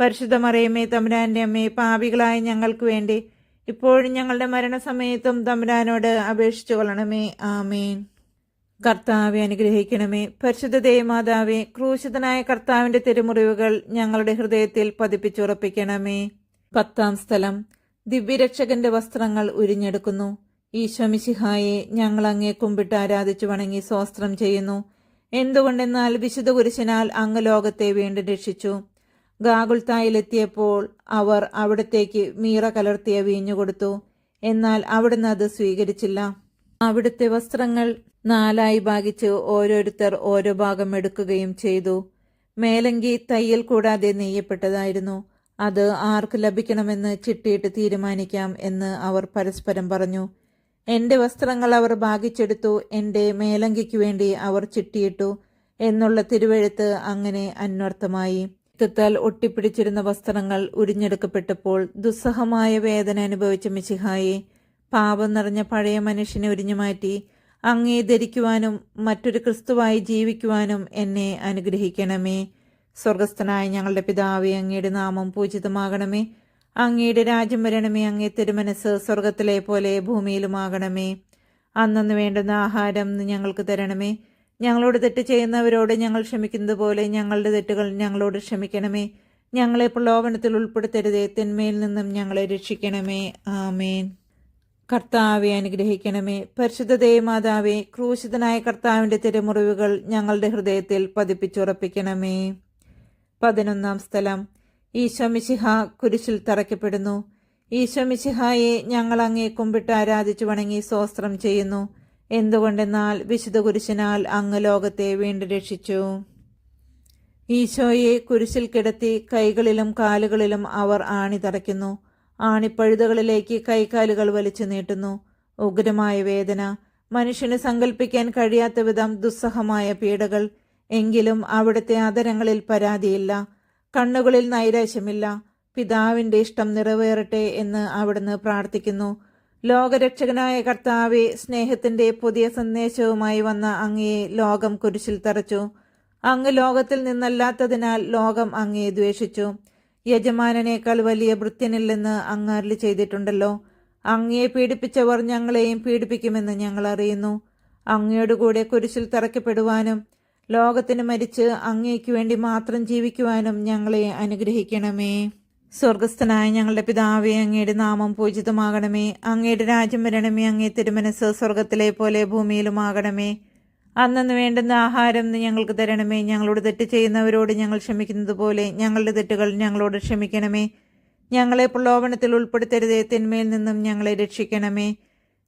പരിശുദ്ധ മറിയമ്മേ തമ്പുരാന്റെ അമ്മേ പാപികളായ ഞങ്ങൾക്ക് വേണ്ടി ഇപ്പോഴും ഞങ്ങളുടെ മരണസമയത്തും തമ്പുരാനോട് അപേക്ഷിച്ചു കൊള്ളണമേ. ആമേൻ. കർത്താവെ അനുഗ്രഹിക്കണമേ. പരിശുദ്ധ ദേവമാതാവെ ക്രൂശിതനായ കർത്താവിന്റെ തിരുമുറിവുകൾ ഞങ്ങളുടെ ഹൃദയത്തിൽ പതിപ്പിച്ചുറപ്പിക്കണമേ. പത്താം സ്ഥലം. ദിവ്യരക്ഷകന്റെ വസ്ത്രങ്ങൾ ഉരിഞ്ഞെടുക്കുന്നു. ഈശോമിശിഹായെ ഞങ്ങൾ അങ്ങേ കുമ്പിട്ട് ആരാധിച്ചു വണങ്ങി സ്വസ്ത്രം ചെയ്യുന്നു. എന്തുകൊണ്ടെന്നാൽ വിശുദ്ധ കുരിശിനാൽ അങ്ങ് ലോകത്തെ വീണ്ടും രക്ഷിച്ചു. ഗാഗുൽത്തായിലെത്തിയപ്പോൾ അവർ അവിടത്തേക്ക് മീറ കലർത്തിയ വീഞ്ഞു കൊടുത്തു. എന്നാൽ അവിടുന്ന് അത് സ്വീകരിച്ചില്ല. അവിടുത്തെ വസ്ത്രങ്ങൾ നാലായി ഭാഗിച്ച് ഓരോരുത്തർ ഓരോ ഭാഗം എടുക്കുകയും ചെയ്തു. മേലങ്കി തയ്യൽ കൂടാതെ നെയ്യപ്പെട്ടതായിരുന്നു. അത് ആർക്ക് ലഭിക്കണമെന്ന് ചിട്ടിയിട്ട് തീരുമാനിക്കാം എന്ന് അവർ പരസ്പരം പറഞ്ഞു. എന്റെ വസ്ത്രങ്ങൾ അവർ ഭാഗിച്ചെടുത്തു. എന്റെ മേലങ്കിക്ക് വേണ്ടി അവർ ചിട്ടിയിട്ടു എന്നുള്ള തിരുവെഴുത്ത് അങ്ങനെ അന്വർത്ഥമായി. രക്തത്താൽ ഒട്ടിപ്പിടിച്ചിരുന്ന വസ്ത്രങ്ങൾ ഉരിഞ്ഞെടുക്കപ്പെട്ടപ്പോൾ ദുസ്സഹമായ വേദന അനുഭവിച്ച മിശിഹായെ പാപം നിറഞ്ഞ പഴയ മനുഷ്യനെ ഉരിഞ്ഞുമാറ്റി അങ്ങേ ധരിക്കുവാനും മറ്റൊരു ക്രിസ്തുവായി ജീവിക്കുവാനും എന്നെ അനുഗ്രഹിക്കണമേ. സ്വർഗസ്ഥനായ ഞങ്ങളുടെ പിതാവേ അങ്ങയുടെ നാമം പൂജിതമാകണമേ. അങ്ങയുടെ രാജ്യം വരണമേ അങ്ങേ തിരുമനസ് സ്വർഗത്തിലെ പോലെ ഭൂമിയിലുമാകണമേ. അന്നു വേണ്ടുന്ന ആഹാരം ഞങ്ങൾക്ക് തരണമേ. ഞങ്ങളോട് തെറ്റ് ചെയ്യുന്നവരോട് ഞങ്ങൾ ക്ഷമിക്കുന്നത് പോലെ ഞങ്ങളുടെ തെറ്റുകൾ ഞങ്ങളോട് ക്ഷമിക്കണമേ. ഞങ്ങളെ പ്രലോഭനത്തിൽ ഉൾപ്പെടുത്തരുതേ. തിന്മയിൽ നിന്നും ഞങ്ങളെ രക്ഷിക്കണമേ. ആമേൻ. കർത്താവെ അനുഗ്രഹിക്കണമേ. പരിശുദ്ധ ദേവമാതാവെ ക്രൂശിതനായ കർത്താവിന്റെ തിരുമുറിവുകൾ ഞങ്ങളുടെ ഹൃദയത്തിൽ പതിപ്പിച്ചുറപ്പിക്കണമേ. പതിനൊന്നാം സ്ഥലം. ഈശോമിശിഹ കുരിശിൽ തറയ്ക്കപ്പെടുന്നു. ഈശോമിശിഹായെ ഞങ്ങൾ അങ്ങേ കുമ്പിട്ട് ആരാധിച്ചു വണങ്ങി സ്വസ്ത്രം ചെയ്യുന്നു. എന്തുകൊണ്ടെന്നാൽ വിശുദ്ധ കുരിശിനാൽ അങ്ങ് ലോകത്തെ വീണ്ടും രക്ഷിച്ചു. ഈശോയെ കുരിശിൽ കിടത്തി കൈകളിലും കാലുകളിലും അവർ ആണി തറയ്ക്കുന്നു ആണിപ്പഴുതുകളിലേക്ക് കൈകാലുകൾ വലിച്ചു നീട്ടുന്നു. ഉഗ്രമായ വേദന മനുഷ്യന് സങ്കല്പിക്കാൻ കഴിയാത്ത വിധം ദുസ്സഹമായ പീഡകൾ എങ്കിലും അവിടുത്തെ ആദരങ്ങളിൽ പരാതിയില്ല. കണ്ണുകളിൽ നൈരാശ്യമില്ല. പിതാവിന്റെ ഇഷ്ടം നിറവേറട്ടെ എന്ന് അവിടുന്ന് പ്രാർത്ഥിക്കുന്നു. ലോകരക്ഷകനായ കർത്താവെ സ്നേഹത്തിന്റെ പുതിയ സന്ദേശവുമായി വന്ന അങ്ങയെ ലോകം കുരിശിൽ തറച്ചു. അങ്ങ് ലോകത്തിൽ നിന്നല്ലാത്തതിനാൽ ലോകം അങ്ങയെ ദ്വേഷിച്ചു. യജമാനനേക്കാൾ വലിയ ഭൃത്യനില്ലെന്ന് അങ്ങ് ചെയ്തിട്ടുണ്ടല്ലോ. അങ്ങയെ പീഡിപ്പിച്ചവർ ഞങ്ങളെയും പീഡിപ്പിക്കുമെന്ന് ഞങ്ങൾ അറിയുന്നു. അങ്ങയോട് കൂടെ കുരിശിൽ തറയ്ക്കപ്പെടുവാനും ലോകത്തിന് മരിച്ച് അങ്ങേക്ക് വേണ്ടി മാത്രം ജീവിക്കുവാനും ഞങ്ങളെ അനുഗ്രഹിക്കണമേ. സ്വർഗസ്ഥനായ ഞങ്ങളുടെ പിതാവേ അങ്ങയുടെ നാമം പൂജിതമാകണമേ. അങ്ങയുടെ രാജ്യം വരണമേ അങ്ങേ തിരുമനസ് സ്വർഗത്തിലെ പോലെ ഭൂമിയിലുമാകണമേ. അന്നു വേണ്ടുന്ന ആഹാരം ഞങ്ങൾക്ക് തരണമേ. ഞങ്ങളോട് തെറ്റ് ചെയ്യുന്നവരോട് ഞങ്ങൾ ക്ഷമിക്കുന്നത് പോലെ ഞങ്ങളുടെ തെറ്റുകൾ ഞങ്ങളോട് ക്ഷമിക്കണമേ. ഞങ്ങളെ പ്രലോഭനത്തിൽ ഉൾപ്പെടുത്തരുതേ തിന്മയിൽ നിന്നും ഞങ്ങളെ രക്ഷിക്കണമേ.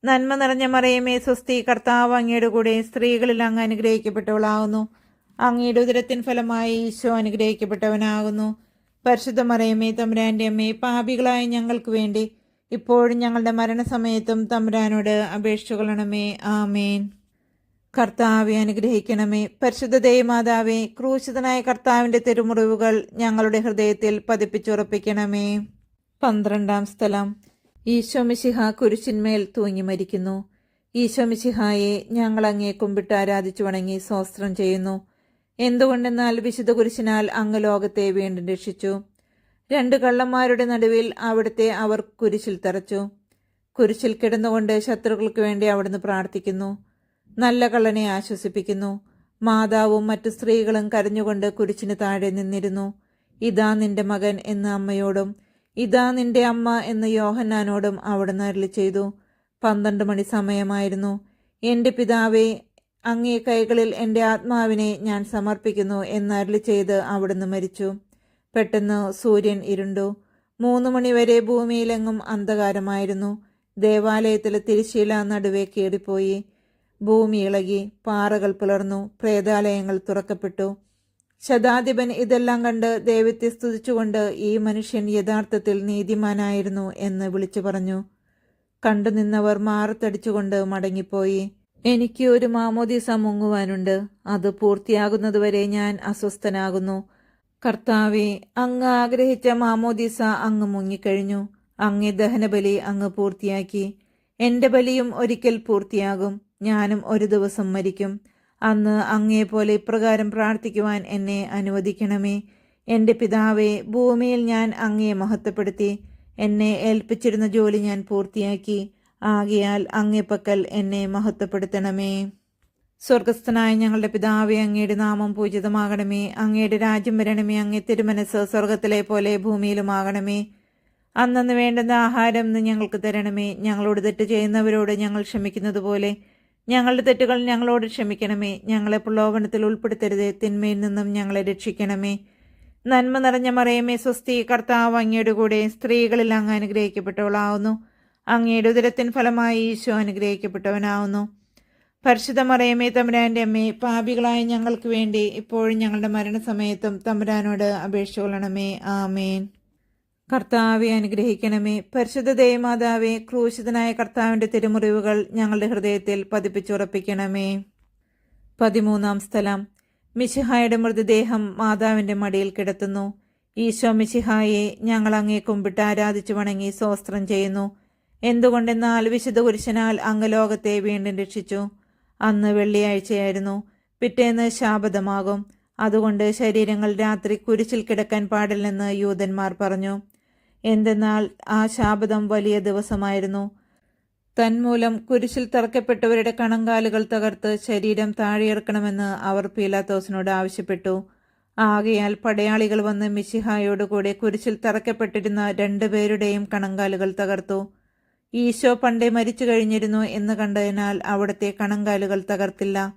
നന്മ നിറഞ്ഞ മറയമേ സ്വസ്തി കർത്താവ് അങ്ങയുടെ കൂടെ സ്ത്രീകളിൽ അങ്ങ് അനുഗ്രഹിക്കപ്പെട്ടവളാകുന്നു. അങ്ങയുടെ ഉദരത്തിൻ ഫലമായി ഈശോ അനുഗ്രഹിക്കപ്പെട്ടവനാകുന്നു. പരിശുദ്ധ മറിയമ്മേ തമ്പുരാന്റെ അമ്മേ പാപികളായ ഞങ്ങൾക്ക് വേണ്ടി ഇപ്പോഴും ഞങ്ങളുടെ മരണസമയത്തും തമ്പുരാനോട് അപേക്ഷിച്ചുകൊള്ളണമേ ആമേൻ. കർത്താവെ അനുഗ്രഹിക്കണമേ. പരിശുദ്ധ ദേവമാതാവെ ക്രൂശിതനായ കർത്താവിന്റെ തിരുമുറിവുകൾ ഞങ്ങളുടെ ഹൃദയത്തിൽ പതിപ്പിച്ചുറപ്പിക്കണമേ. പന്ത്രണ്ടാം സ്ഥലം. ഈശോമിശിഹ കുരിശിന്മേൽ തൂങ്ങി മരിക്കുന്നു. ഈശോമിശിഹായെ ഞങ്ങൾ അങ്ങേ കുമ്പിട്ട് ആരാധിച്ചു വണങ്ങി സ്വസ്ത്രം ചെയ്യുന്നു. എന്തുകൊണ്ടെന്നാൽ വിശുദ്ധ കുരിശിനാൽ അങ്ങ് ലോകത്തെ വീണ്ടും രക്ഷിച്ചു. രണ്ട് കള്ളന്മാരുടെ നടുവിൽ അവിടുത്തെ അവർ കുരിശിൽ തറച്ചു. കുരിശിൽ കിടന്നുകൊണ്ട് ശത്രുക്കൾക്ക് വേണ്ടി അവിടുന്ന് പ്രാർത്ഥിക്കുന്നു. നല്ല കള്ളനെ ആശ്വസിപ്പിക്കുന്നു. മാതാവും മറ്റു സ്ത്രീകളും കരഞ്ഞുകൊണ്ട് കുരിശിന് താഴെ നിന്നിരുന്നു. ഇതാ നിന്റെ മകൻ എന്ന അമ്മയോടും ഇതാ നിന്റെ അമ്മ എന്ന് യോഹന്നാനോടും അവിടുന്ന് അരളി ചെയ്തു. പന്ത്രണ്ട് മണി സമയമായിരുന്നു. എന്റെ പിതാവേ അങ്ങേ കൈകളിൽ എന്റെ ആത്മാവിനെ ഞാൻ സമർപ്പിക്കുന്നു എന്നരളി ചെയ്ത് അവിടുന്ന് മരിച്ചു. പെട്ടെന്ന് സൂര്യൻ ഇരുണ്ടു. മൂന്ന് മണിവരെ ഭൂമിയിലെങ്ങും അന്ധകാരമായിരുന്നു. ദേവാലയത്തിലെ തിരിശീല നടുവേ കീറിപ്പോയി ഭൂമി ഇളകി പാറകൾ പുലർന്നു പ്രേതാലയങ്ങൾ തുറക്കപ്പെട്ടു. ശതാധിപൻ ഇതെല്ലാം കണ്ട് ദൈവത്തെ സ്തുതിച്ചുകൊണ്ട് ഈ മനുഷ്യൻ യഥാർത്ഥത്തിൽ നീതിമാനായിരുന്നു എന്ന് വിളിച്ചു പറഞ്ഞു. കണ്ടുനിന്നവർ മാറത്തടിച്ചുകൊണ്ട് മടങ്ങിപ്പോയി. എനിക്ക് ഒരു മാമോദീസ മുങ്ങുവാനുണ്ട് അത് പൂർത്തിയാകുന്നതുവരെ ഞാൻ അസ്വസ്ഥനാകുന്നു. കർത്താവെ അങ്ങ് ആഗ്രഹിച്ച മാമോദീസ അങ്ങ് മുങ്ങിക്കഴിഞ്ഞു. അങ്ങേ ദഹനബലി അങ്ങ് പൂർത്തിയാക്കി. എന്റെ ബലിയും ഒരിക്കൽ പൂർത്തിയാകും. ഞാനും ഒരു ദിവസം മരിക്കും. അന്ന് അങ്ങേപോലെ ഇപ്രകാരം പ്രാർത്ഥിക്കുവാൻ എന്നെ അനുവദിക്കണമേ. എന്റെ പിതാവെ ഭൂമിയിൽ ഞാൻ അങ്ങയെ മഹത്വപ്പെടുത്തി. എന്നെ ഏൽപ്പിച്ചിരുന്ന ജോലി ഞാൻ പൂർത്തിയാക്കി. ആകിയാൽ അങ്ങേപ്പക്കൽ എന്നെ മഹത്വപ്പെടുത്തണമേ. സ്വർഗസ്ഥനായ ഞങ്ങളുടെ പിതാവെ അങ്ങയുടെ നാമം പൂജിതമാകണമേ. അങ്ങയുടെ രാജ്യം വരണമേ. അങ്ങേ തിരുമനസ് സ്വർഗത്തിലെ പോലെ ഭൂമിയിലുമാകണമേ. അന്നു വേണ്ടുന്ന ആഹാരം ഞങ്ങൾക്ക് തരണമേ. ഞങ്ങളോട് തെറ്റ് ചെയ്യുന്നവരോട് ഞങ്ങൾ ക്ഷമിക്കുന്നത് പോലെ ഞങ്ങളുടെ തെറ്റുകൾ ഞങ്ങളോട് ക്ഷമിക്കണമേ. ഞങ്ങളെ പ്രലോഭനത്തിൽ ഉൾപ്പെടുത്തരുത്. തിന്മയിൽ നിന്നും ഞങ്ങളെ രക്ഷിക്കണമേ. നന്മ നിറഞ്ഞ മറയമേ സ്വസ്തി കർത്താവ് അങ്ങയുടെ കൂടെ സ്ത്രീകളിൽ അങ്ങ് അനുഗ്രഹിക്കപ്പെട്ടവളാവുന്നു. അങ്ങയുടെ ഉദരത്തിൻ ഫലമായി ഈശോ അനുഗ്രഹിക്കപ്പെട്ടവനാവുന്നു. പരിശുദ്ധ മറയമേ തമ്പുരാന്റെ അമ്മേ പാപികളായ ഞങ്ങൾക്ക് വേണ്ടി ഇപ്പോഴും ഞങ്ങളുടെ മരണസമയത്തും തമ്പുരാനോട് അപേക്ഷ കൊള്ളണമേ. ആമേൻ. കർത്താവെ അനുഗ്രഹിക്കണമേ. പരിശുദ്ധ ദേവമാതാവെ ക്രൂശിതനായ കർത്താവിന്റെ തിരുമുറിവുകൾ ഞങ്ങളുടെ ഹൃദയത്തിൽ പതിപ്പിച്ചുറപ്പിക്കണമേ. പതിമൂന്നാം സ്ഥലം. മിശിഹായുടെ മൃതദേഹം മാതാവിന്റെ മടിയിൽ കിടത്തുന്നു. ഈശോ മിശിഹായെ ഞങ്ങൾ അങ്ങേ കുമ്പിട്ട് ആരാധിച്ചു വണങ്ങി സ്വസ്ത്രം ചെയ്യുന്നു. എന്തുകൊണ്ടെന്നാൽ വിശുദ്ധ കുരിശനാൽ അങ്ങ് ലോകത്തെ വീണ്ടും രക്ഷിച്ചു? അന്ന് വെള്ളിയാഴ്ചയായിരുന്നു. പിറ്റേന്ന് ശാപദമാകും അതുകൊണ്ട് ശരീരങ്ങൾ രാത്രി കുരിശിൽ കിടക്കാൻ പാടില്ലെന്ന് യൂതന്മാർ പറഞ്ഞു. എന്തെന്നാൽ ആ ശാപദം വലിയ ദിവസമായിരുന്നു. തന്മൂലം കുരിശിൽ തറക്കപ്പെട്ടവരുടെ കണങ്കാലുകൾ തകർത്ത് ശരീരം താഴെയിറക്കണമെന്ന് അവർ പീലാത്തോസിനോട് ആവശ്യപ്പെട്ടു. ആകയാൽ പടയാളികൾ വന്ന് മിശിഹായോടുകൂടെ കുരിശിൽ തറക്കപ്പെട്ടിരുന്ന രണ്ടുപേരുടെയും കണങ്കാലുകൾ തകർത്തു. ഈശോ പണ്ടേ മരിച്ചു കഴിഞ്ഞിരുന്നു എന്ന് കണ്ടതിനാൽ അവിടുത്തെ കണങ്കാലുകൾ തകർത്തില്ല.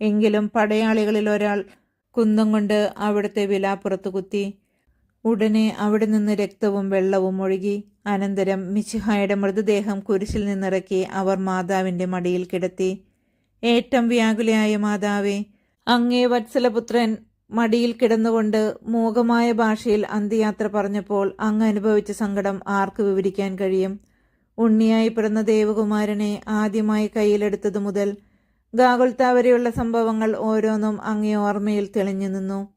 എങ്കിലും പടയാളികളിൽ ഒരാൾ കുന്തം കൊണ്ട് അവിടുത്തെ വിലാപ്പുറത്ത് കുത്തി. ഉടനെ അവിടെ നിന്ന് രക്തവും വെള്ളവും ഒഴുകി. അനന്തരം മിശിഹായുടെ മൃതദേഹം കുരിശിൽ നിന്നിറക്കി അവർ മാതാവിന്റെ മടിയിൽ കിടത്തി. ഏറ്റം വ്യാകുലയായ മാതാവേ അങ്ങേ വത്സലപുത്രൻ മടിയിൽ കിടന്നുകൊണ്ട് മൂകമായ ഭാഷയിൽ അന്ത്യയാത്ര പറഞ്ഞപ്പോൾ അങ്ങ് അനുഭവിച്ച സങ്കടം ആർക്ക് വിവരിക്കാൻ കഴിയും? ഉണ്ണിയായി പിറന്ന ദേവകുമാരനെ ആദ്യമായി കയ്യിലെടുത്തതു മുതൽ ഗാകുൽത്ത വരെയുള്ള സംഭവങ്ങൾ ഓരോന്നും അങ്ങേ ഓർമ്മയിൽ തെളിഞ്ഞു നിന്നു.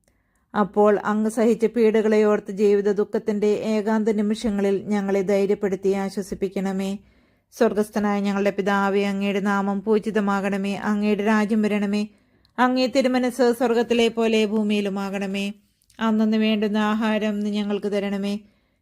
അപ്പോൾ അങ്ങ് സഹിച്ച പീഡകളെ ഓർത്ത് ജീവിത ദുഃഖത്തിന്റെ ഏകാന്ത നിമിഷങ്ങളിൽ ഞങ്ങളെ ധൈര്യപ്പെടുത്തി ആശ്വസിപ്പിക്കണമേ. സ്വർഗസ്ഥനായ ഞങ്ങളുടെ പിതാവേ അങ്ങയുടെ നാമം പൂജിതമാകണമേ. അങ്ങയുടെ രാജ്യം വരണമേ. അങ്ങേ തിരുമനസ് സ്വർഗത്തിലെ പോലെ ഭൂമിയിലുമാകണമേ. അന്നു വേണ്ടുന്ന ആഹാരം ഞങ്ങൾക്ക് തരണമേ.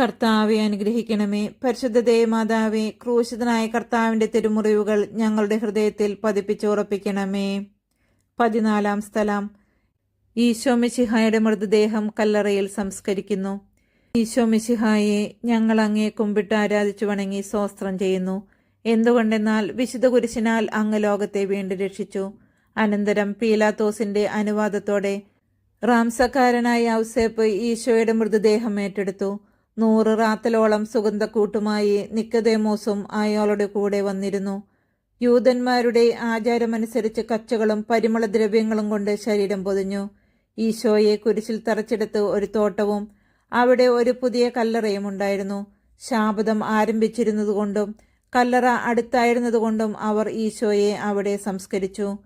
കർത്താവെ അനുഗ്രഹിക്കണമേ. പരിശുദ്ധ ദേവമാതാവെ ക്രൂശിതനായ കർത്താവിന്റെ തിരുമുറിവുകൾ ഞങ്ങളുടെ ഹൃദയത്തിൽ പതിപ്പിച്ചുറപ്പിക്കണമേ പതിനാലാം സ്ഥലം. ഈശോ മിശിഹായുടെ മൃതദേഹം കല്ലറയിൽ സംസ്കരിക്കുന്നു. ഈശോ മിശിഹായെ ഞങ്ങൾ അങ്ങേ കുമ്പിട്ട് ആരാധിച്ചു വണങ്ങി സ്വസ്ത്രം ചെയ്യുന്നു. എന്തുകൊണ്ടെന്നാൽ വിശുദ്ധ കുരിശിനാൽ അങ്ങ് ലോകത്തെ വീണ്ടും രക്ഷിച്ചു. അനന്തരം പീലാത്തോസിന്റെ അനുവാദത്തോടെ റാംസക്കാരനായ ഔസേപ്പ് ഈശോയുടെ മൃതദേഹം ഏറ്റെടുത്തു. നൂറ് റാത്തലോളം സുഗന്ധക്കൂട്ടുമായി നിക്കതേമോസും അയാളുടെ കൂടെ വന്നിരുന്നു. യൂതന്മാരുടെ ആചാരമനുസരിച്ച് കച്ചകളും പരിമളദ്രവ്യങ്ങളും കൊണ്ട് ശരീരം പൊതിഞ്ഞു. ഈശോയെ കുരിശിൽ തറച്ചെടുത്ത് ഒരു തോട്ടവും അവിടെ ഒരു പുതിയ കല്ലറയും ഉണ്ടായിരുന്നു. ശാപതം ആരംഭിച്ചിരുന്നതുകൊണ്ടും കല്ലറ അടുത്തായിരുന്നതുകൊണ്ടും അവർ ഈശോയെ അവിടെ സംസ്കരിച്ചു.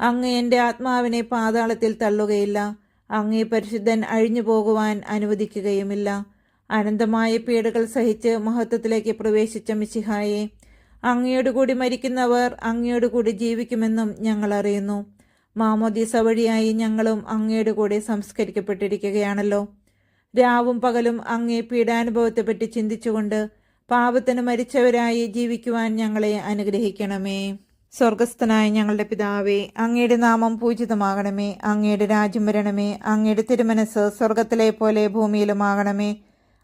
അങ്ങ് എന്റെ ആത്മാവിനെ പാതാളത്തിൽ തള്ളുകയില്ല. അങ്ങേ പരിശുദ്ധൻ അഴിഞ്ഞു പോകുവാൻ അനുവദിക്കുകയുമില്ല. അനന്തമായ പീഡകൾ സഹിച്ച് മഹത്വത്തിലേക്ക് പ്രവേശിച്ച മിശിഹായെ അങ്ങയോടുകൂടി മരിക്കുന്നവർ അങ്ങയോടുകൂടി ജീവിക്കുമെന്നും ഞങ്ങൾ അറിയുന്നു. മാമോദീസ വഴിയായി ഞങ്ങളും അങ്ങയുടെ കൂടെ സംസ്കരിക്കപ്പെട്ടിരിക്കുകയാണല്ലോ. രാവും പകലും അങ്ങേ പീഡാനുഭവത്തെപ്പറ്റി ചിന്തിച്ചുകൊണ്ട് പാപത്തിന് മരിച്ചവരായി ജീവിക്കുവാൻ ഞങ്ങളെ അനുഗ്രഹിക്കണമേ. സ്വർഗസ്ഥനായ ഞങ്ങളുടെ പിതാവേ അങ്ങയുടെ നാമം പൂജിതമാകണമേ അങ്ങയുടെ രാജ്യം വരണമേ അങ്ങയുടെ തിരുമനസ് സ്വർഗത്തിലെ പോലെ ഭൂമിയിലുമാകണമേ.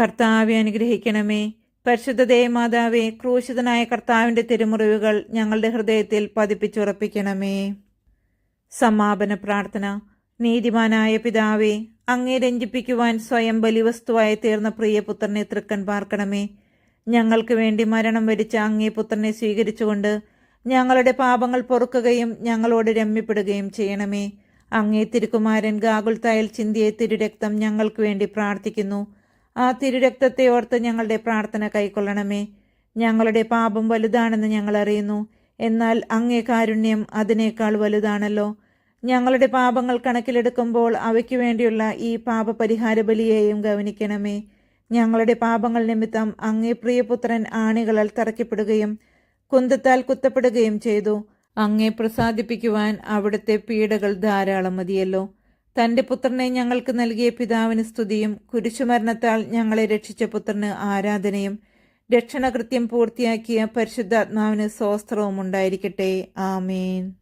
കർത്താവെ അനുഗ്രഹിക്കണമേ. പരിശുദ്ധ ദേവമാതാവെ ക്രൂശിതനായ കർത്താവിന്റെ തിരുമുറിവുകൾ ഞങ്ങളുടെ ഹൃദയത്തിൽ പതിപ്പിച്ചുറപ്പിക്കണമേ. സമാപന പ്രാർത്ഥന. നീതിമാനായ പിതാവേ അങ്ങേ രഞ്ജിപ്പിക്കുവാൻ സ്വയം ബലിവസ്തുവായി തീർന്ന പ്രിയപുത്രനെ തൃക്കൻ പാർക്കണമേ. ഞങ്ങൾക്ക് വേണ്ടി മരണം വരിച്ച അങ്ങേ പുത്രനെ സ്വീകരിച്ചുകൊണ്ട് ഞങ്ങളുടെ പാപങ്ങൾ പൊറുക്കുകയും ഞങ്ങളോട് രമ്യപ്പെടുകയും ചെയ്യണമേ. അങ്ങേ തിരുക്കുമാരൻ ഗാകുൽത്തായൽ ചിന്തിയ തിരുരക്തം ഞങ്ങൾക്ക് വേണ്ടി പ്രാർത്ഥിക്കുന്നു. ആ തിരുരക്തത്തെ ഓർത്ത് ഞങ്ങളുടെ പ്രാർത്ഥന കൈക്കൊള്ളണമേ. ഞങ്ങളുടെ പാപം വലുതാണെന്ന് ഞങ്ങൾ അറിയുന്നു. എന്നാൽ അങ്ങേ കാരുണ്യം അതിനേക്കാൾ വലുതാണല്ലോ. ഞങ്ങളുടെ പാപങ്ങൾ കണക്കിലെടുക്കുമ്പോൾ അവയ്ക്ക് വേണ്ടിയുള്ള ഈ പാപപരിഹാര ബലിയെയും ഗവനിക്കണമേ. ഞങ്ങളുടെ പാപങ്ങൾ നിമിത്തം അങ്ങേ പ്രിയപുത്രൻ ആണികളാൽ തറയ്ക്കപ്പെടുകയും കുന്തത്താൽ കുത്തപ്പെടുകയും ചെയ്തു. അങ്ങേ പ്രസാദിപ്പിക്കുവാൻ അവിടുത്തെ പീഡകൾ ധാരാളം മതിയല്ലോ. തന്റെ പുത്രനെ ഞങ്ങൾക്ക് നൽകിയ പിതാവിന് സ്തുതിയും കുരിശുമരണത്താൽ ഞങ്ങളെ രക്ഷിച്ച പുത്രന് ആരാധനയും രക്ഷണകൃത്യം പൂർത്തിയാക്കിയ പരിശുദ്ധാത്മാവിന് സ്വസ്ത്രവും ഉണ്ടായിരിക്കട്ടെ. ആമേൻ.